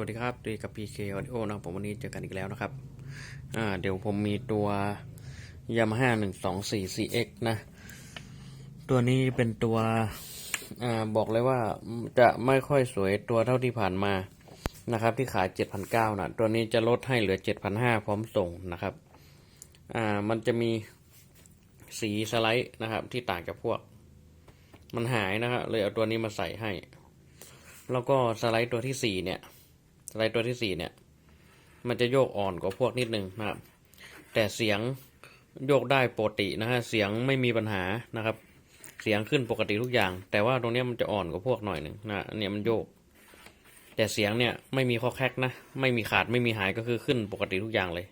วัสดีครับดีกับ PK Audio นะครับผมวันนี้เจอกันอีกแล้วนะครับ อ่า เดี๋ยวผมมีตัว Yamaha 124 CX นะ ตัวนี้เป็นตัว อ่า บอกเลยว่าจะไม่ค่อยสวยตัวเท่าที่ผ่านมา นะครับ ที่ขาย7,900นะตัวนี้จะลดให้เหลือ7,500พร้อมส่งนะครับ อ่า มันจะมีสีสไลด์นะครับ ที่ต่างจากพวก มันหายนะครับเลยเอาตัวนี้มาใส่ให้ แล้วก็สไลด์ตัวที่สี่เนี่ย สไลด์ตัวที่สี่เนี่ย มันจะโยกอ่อนกว่าพวกนิดนึงนะครับ แต่เสียงโยกได้ปกตินะฮะ เสียงไม่มีปัญหานะครับ เสียงขึ้นปกติทุกอย่าง แต่ว่าตรงนี้มันจะอ่อนกว่าพวกหน่อยหนึ่งนะเนี่ยมันโยก แต่เสียงเนี่ยไม่มีข้อแคกนะ ไม่มีขาดไม่มีหายก็คือขึ้นปกติทุกอย่างเลย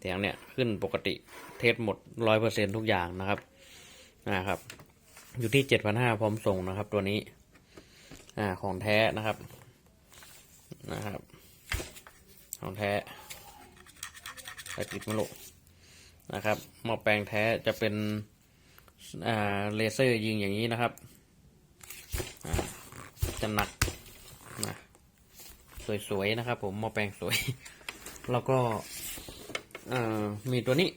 เสียงเนี่ยขึ้นปกติเทสหมดร้อยเปอร์เซ็นทุกอย่างนะครับนะครับ อยู่ที่เจ็ดพันห้าพร้อมส่งนะครับ ตัวนี้ อ่าของแท้นะครับ นะครับของแท้ตะกิดมะลุนะครับหม้อแปลงแท้จะเป็นเลเซอร์ยิงอย่างนี้นะครับอ่าจะหนักนะสวยๆนะครับ ผมหม้อแปลงสวย แล้วก็มีตัวนี้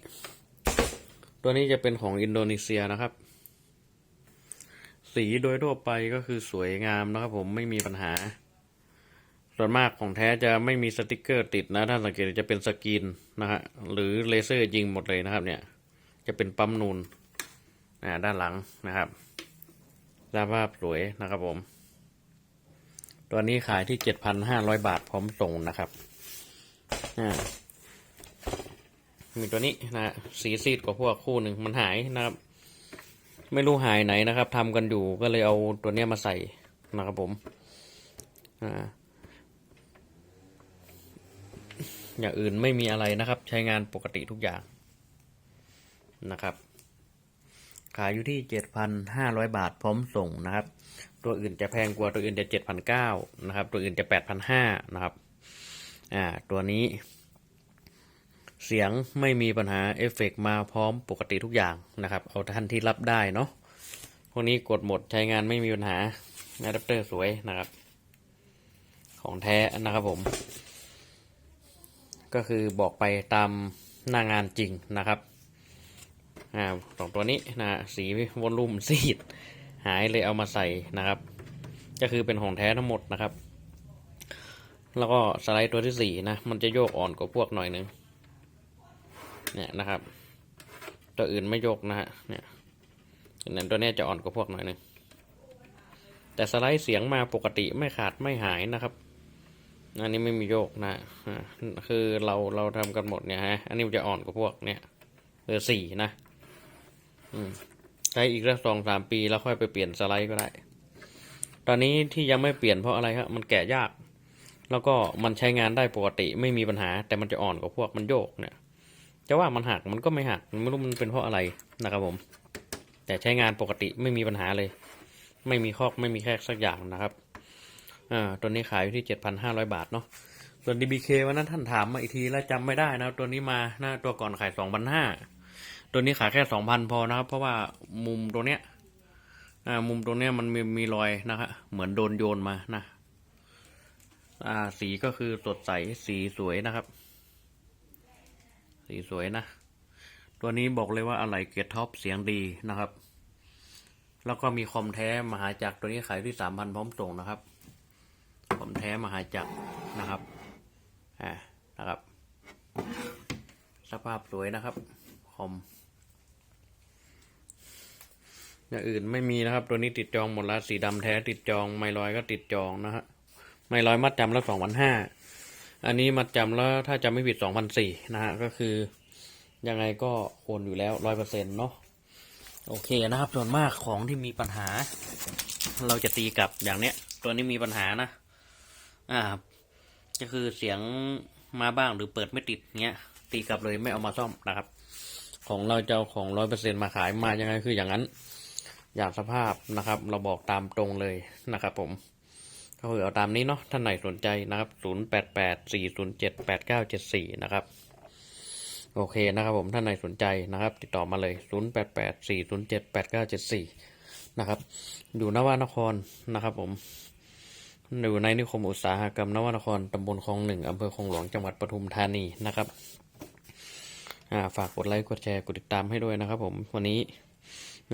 ตัวนี้จะเป็นของอินโดนีเซียนะครับ สีโดยทั่วไปก็คือสวยงามนะครับ ผมไม่มีปัญหา ส่วนมากของแท้จะไม่มีสติกเกอร์ติดนะถ้าสังเกตจะเป็นสกรีนนะฮะหรือเลเซอร์ยิงหมดเลยนะครับ เนี่ย จะเป็นปั๊มนูนอ่าด้านหลังนะครับสภาพสวยนะครับผม ตัวนี้ขายที่เจ็ดพันห้าร้อยบาทพร้อมส่งนะครับมีตัวนี้นะฮะสีซีดกว่าพวกคู่หนึ่งมันหายนะครับ ไม่รู้หายไหนนะครับทำกันอยู่ก็เลยเอาตัวนี้มาใส่นะครับผม อ่า อย่างอื่นไม่มีอะไรนะครับ ใช้งานปกติทุกอย่างนะครับ ขายอยู่ที่เจ็ดพันห้าร้อยบาทพร้อมส่งนะครับ ตัวอื่นจะแพงกว่าตัวอื่นจะเจ็ดพันเก้านะครับ ตัวอื่นจะแปดพันห้านะครับ อ่า ตัวนี้ เสียงไม่มีปัญหาเอฟเฟกต์มาพร้อมปกติทุกอย่างนะครับ เอาท่านที่รับได้เนาะ พวกนี้กดหมดใช้งานไม่มีปัญหาอะแดปเตอร์สวยนะครับ ของแท้นะครับผม ก็คือบอกไปตามหน้างานจริงนะครับอ่าสองตัวนี้นะสีวอลลุ่มซีด หายเลยเอามาใส่นะครับ ก็คือเป็นของแท้ทั้งหมดนะครับ แล้วก็สไลด์ตัวที่สี่นะ มันจะโยกอ่อนกว่าพวกหน่อยนึงเนี่ยนะครับ ตัวอื่นไม่โยกนะฮะเนี่ยนั้นตัวนี้จะอ่อนกว่าพวกหน่อยนึงแต่สไลด์เสียงมาปกติไม่ขาดไม่หายนะครับ อันนี้ไม่มีโยกนะคือเราเราทำกันหมดเนี่ยฮะ อันนี้มันจะอ่อนกว่าพวกเนี่ยเบอร์สี่นะใช้อีกสักสองสามปีแล้วค่อยไปเปลี่ยนสไลด์ก็ได้ ตอนนี้ที่ยังไม่เปลี่ยนเพราะอะไรครับมันแกะยาก แล้วก็มันใช้งานได้ปกติไม่มีปัญหา แต่มันจะอ่อนกว่าพวกมันโยกเนี่ยจะว่ามันหักมันก็ไม่หักไม่รู้มันเป็นเพราะอะไรนะครับผม แต่ใช้งานปกติไม่มีปัญหาเลย ไม่มีคอกไม่มีแคกสักอย่างนะครับ อ่าตัวนี้ขายอยู่ที่เจ็ดพันห้าร้อยบาทเนาะส่วน DBK วันนั้นท่านถามมาอีกทีแล้วจำไม่ได้นะตัวนี้มาหน้าตัวก่อนขายสองพันห้าตัวนี้ขายแค่สองพันพอนะครับ เพราะว่ามุมตัวเนี้ยอ่ามุมตรงเนี้ยมันมีมีรอยนะครับเหมือนโดนโยนมานะอ่าสีก็คือสดใสสีสวยนะครับ สีสวยนะ ตัวนี้บอกเลยว่าอะไหล่เกียร์ท็อปเสียงดีนะครับ แล้วก็มีคอมแท้มหาจักรตัวนี้ขายที่สามพันพร้อมส่งนะครับ คอมแท้มหาจักรนะครับอ่านะครับ สภาพสวยนะครับคอมอย่างอื่นไม่มีนะครับ ตัวนี้ติดจองหมดแล้วสีดำแท้ติดจอง ไม่ลอยก็ติดจองนะฮะไม่ลอยมัดจำแล้วสองพันห้าอันนี้มัดจำแล้วถ้าจำไม่ผิดสองพันสี่นะฮะก็คือ ยังไงก็โอนอยู่แล้วร้อยเปอร์เซ็นต์เนาะโอเคนะครับส่วนมากของที่มีปัญหา เราจะตีกลับอย่างเนี้ย ตัวนี้มีปัญหานะ อ่าก็คือเสียงมาบ้างหรือเปิดไม่ติดเงี้ย ตีกลับเลยไม่เอามาซ่อมนะครับ ของเราจะเอาของร้อยเปอร์เซ็นมาขายมายังไงคืออย่างนั้น อย่างสภาพนะครับ เราบอกตามตรงเลยนะครับผมก็คือเอาตามนี้เนาะท่านไหนสนใจนะครับศูนย์แปดแปดสี่ศูนย์เจ็ดแปดเก้าเจ็ดสี่นะครับโอเคนะครับผมท่านไหนสนใจนะครับ ติดต่อมาเลย 0 8 8 4 0 7 8 9 7 4 นะครับ อยู่นวานครนะครับผม อยู่ในนิคมอุตสาหกรรมนวนครตำบลคลองหนึ่งอำเภอคลองหลวงจังหวัดปทุมธานีนะครับาฝากกดไลค์กดแชร์กดติดตามให้ด้วยนะครับ ผมวันนี้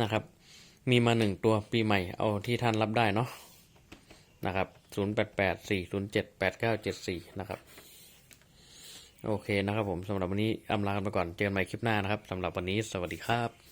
นะครับ มีมาหนึ่งตัวปีใหม่เอาที่ท่านรับได้เนาะนะครับศูนย์แปดแปดสี่ศูนย์เจ็ดแปดเก้าเจ็ดสี่นะครับ โอเคนะครับผมสำหรับวันนี้อำลากันไปก่อนเจอกันใหม่คลิปหน้านะครับสำหรับวันนี้สวัสดีครับ